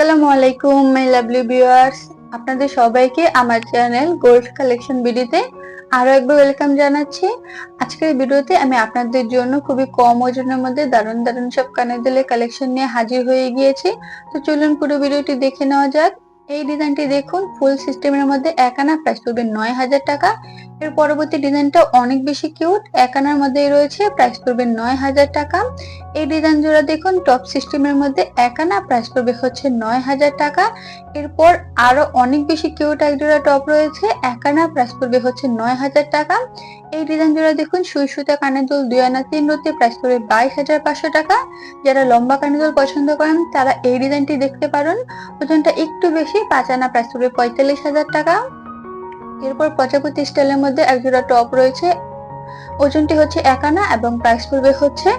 আসসালামু আলাইকুম my lovely viewers আপনাদের সবাইকে আমার চ্যানেল গোল্ড কালেকশন ভিডিওতে আরও একবার ওয়েলকাম জানাচ্ছি। আজকের ভিডিওতে আমি আপনাদের জন্য খুবই কম ওজনের মধ্যে দারুণ দারুণ সব কানের দুলের কালেকশন নিয়ে হাজির হয়ে গিয়েছি। তো চলুন পুরো ভিডিওটি দেখে নেওয়া যাক। এই ডিজাইনটি দেখুন ফুল সিস্টেমের মধ্যে এক আনা প্রাইস পড়বে নয় হাজার টাকা। এর পরবর্তী ডিজাইনটা অনেক বেশি কিউট। এক আনার মধ্যেই রয়েছে প্রাইস পড়বে নয় হাজার টাকা। এই ডিজাইন জোড়া দেখুন টপ সিস্টেমের মধ্যে এক আনা প্রাইস পড়বে হচ্ছে নয় হাজার টাকা। এরপর আরও অনেক বেশি কিউট এক জোড়া টপ রয়েছে, এক আনা প্রাইস পড়বে হচ্ছে নয় হাজার টাকা। এই ডিজাইন জোড়া দেখুন, সুই সুতা কানের দুল দুই আনা, তিন রুতে প্রাইস পড়বে বাইশ হাজার পাঁচশো টাকা। যারা লম্বা কানের দুল পছন্দ করেন, তারা এই ডিজাইনটি দেখতে পারেন। ওজনটা একটু বেশি, পাঁচ আনা প্রাইস পড়বে পঁয়তাল্লিশ হাজার টাকা। এরপর প্রজাপতি স্টাইলের মধ্যে এক জোড়া টপ রয়েছে। ওজনটি হচ্ছে একানা এবং প্রাইস পড়বে হচ্ছে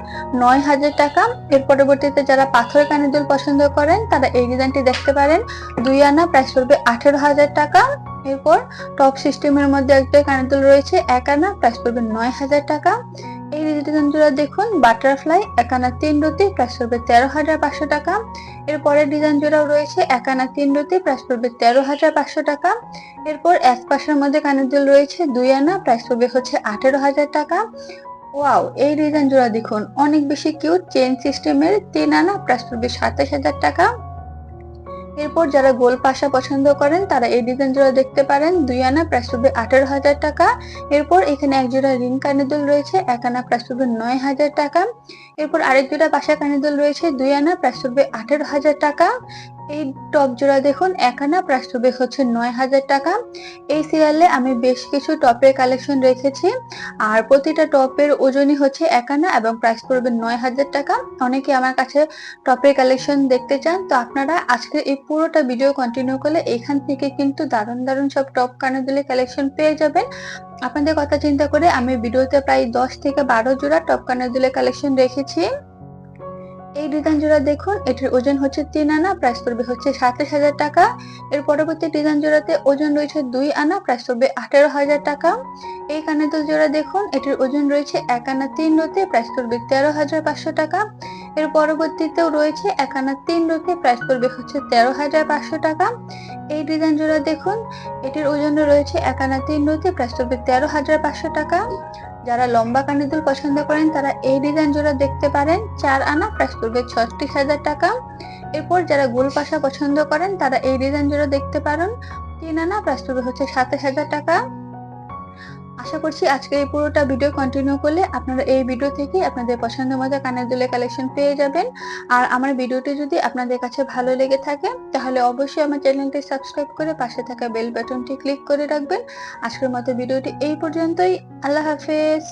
নয় হাজার টাকা। এর পরবর্তীতে যারা পাথর কানের দুল পছন্দ করেন, তারা এই ডিজাইনটি দেখতে পারেন। দুই আনা প্রাইস পড়বে আঠেরো হাজার টাকা। এরপর টপ সিস্টেমের মধ্যে একটা কানের দুল রয়েছে, এক আনা প্রাইস পড়বে নয় হাজার টাকা। এই ডিজাইনগুলো দেখুন বাটারফ্লাই এক আনা তিন রুটি প্রাইস পড়বে তেরো হাজার পাঁচশো টাকা। এরপরের ডিজাইন জোড়াও রয়েছে এক আনা তিন রুটি প্রাইস পড়বে তেরো হাজার পাঁচশো টাকা। এরপর এক পাশের মধ্যে কানের দুল রয়েছে দুই আনা, প্রাইস পড়বে হচ্ছে আঠেরো হাজার টাকা। ওয়াও এই ডিজাইন জোড়া দেখুন, অনেক বেশি কিউট চেন সিস্টেমের তিন আনা, প্রাইস পড়বে সাতাশ হাজার টাকা। এরপর যারা গোল পাশা পছন্দ করেন, তারা এই ডিজাইন জোড়া দেখতে পারেন। দুই আনা প্রাইস পড়বে আঠারো হাজার টাকা। এরপর এখানে এক জোড়া রিং কানের দুল রয়েছে এক আনা প্রাইস পড়বে নয় হাজার টাকা। এরপর আরেক জোড়া পাশা কানের দুল রয়েছে দুই আনা প্রাইস পড়বে আঠারো হাজার টাকা। এই টপ জোড়া দেখুন এক আনা প্রাইস পড়বে হচ্ছে নয় হাজার টাকা। এই সিরিয়ালে আমি বেশ কিছু টপের কালেকশন রেখেছি। আর প্রতিটা টপের ওজনই হচ্ছে একানা এবং প্রাইস পড়বে নয় হাজার টাকা। অনেকে আমার কাছে টপের কালেকশন দেখতে চান, তো আপনারা আজকে এই পুরোটা ভিডিও কন্টিনিউ করলে এখান থেকে কিন্তু দারুণ দারুণ সব টপ কানের দুলের কালেকশন পেয়ে যাবেন। আপনাদের কথা চিন্তা করে আমি ভিডিওতে প্রায় দশ থেকে বারো জোড়া টপ কানের দুলের কালেকশন রেখেছি। এই ডিজাইন জোড়া দেখুন, এটির ওজন হচ্ছে তিন আনা প্রাইস পড়বে হচ্ছে সাতাশ হাজার টাকা। এর পরবর্তী ডিজাইন জোড়াতে ওজন রয়েছে দুই আনা প্রাইস পড়বে আঠেরো হাজার টাকা। এই কানের দুল জোড়া দেখুন, এটির ওজন রয়েছে এক আনা তিন রোতে প্রাইস পড়বে তেরো হাজার পাঁচশো টাকা। এর পরবর্তীতেও রয়েছে এক আনা তিন রোতে প্রাইস পড়বে হচ্ছে তেরো হাজার পাঁচশো টাকা। এই ডিজাইন জোড়া দেখুন, এটির ওজন রয়েছে এক আনা তিন রোতে প্রাইস পড়বে তেরো হাজার পাঁচশো টাকা। যারা লম্বা কানের দুল পছন্দ করেন, তারা এই ডিজাইন জোড়া দেখতে পারেন। চার আনা প্রাইস পড়বে ছত্রিশ হাজার টাকা। এরপর যারা গোল পাশা পছন্দ করেন, তারা এই ডিজাইন জোড়া দেখতে পারেন। তিন আনা প্রাইস পড়বে হচ্ছে সাতাশ হাজার টাকা। আশা করছি আজকে এই পুরোটা ভিডিও কন্টিনিউ করলে আপনারা এই ভিডিও থেকে আপনাদের পছন্দ মতো কানের দুলে কালেকশন পেয়ে যাবেন। আর আমার ভিডিওটি যদি আপনাদের কাছে ভালো লেগে থাকে, তাহলে অবশ্যই আমার চ্যানেলটি সাবস্ক্রাইব করে পাশে থাকা বেল বাটনটি ক্লিক করে রাখবেন। আজকের মতো ভিডিওটি এই পর্যন্তই। আল্লাহ হাফেজ।